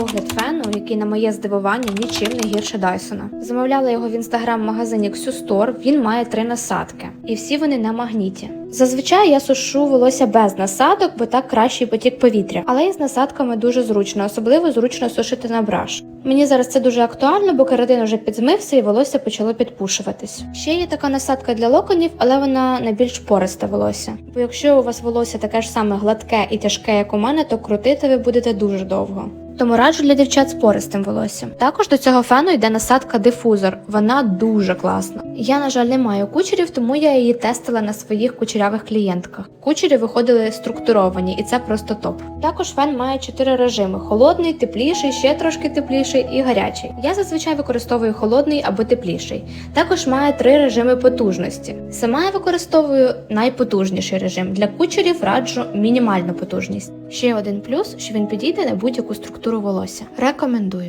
Огляд фену, який на моє здивування нічим не гірше Дайсона. Замовляла його в інстаграм-магазині Xustore, Він має три насадки, і всі вони на магніті. Зазвичай я сушу волосся без насадок, бо так кращий потік повітря. Але із насадками дуже зручно, особливо зручно сушити на браш. Мені зараз це дуже актуально, бо кератин уже підзмився і волосся почало підпушуватись. Ще є така насадка для локонів, але вона найбільш пористе волосся. Бо якщо у вас волосся таке ж саме гладке і тяжке, як у мене, то крутити ви будете дуже довго. Тому раджу для дівчат з пористим волоссям. Також до цього фену йде насадка дифузор. Вона дуже класна. Я, на жаль, не маю кучерів, тому я її тестила на своїх кучерявих клієнтках. Кучері виходили структуровані, і це просто топ. Також фен має чотири режими: холодний, тепліший, ще трошки тепліший і гарячий. Я зазвичай використовую холодний або тепліший. Також має три режими потужності. Сама я використовую найпотужніший режим. Для кучерів раджу мінімальну потужність. Ще один плюс, що він підійде на будь-яку структуру волосся. Рекомендую.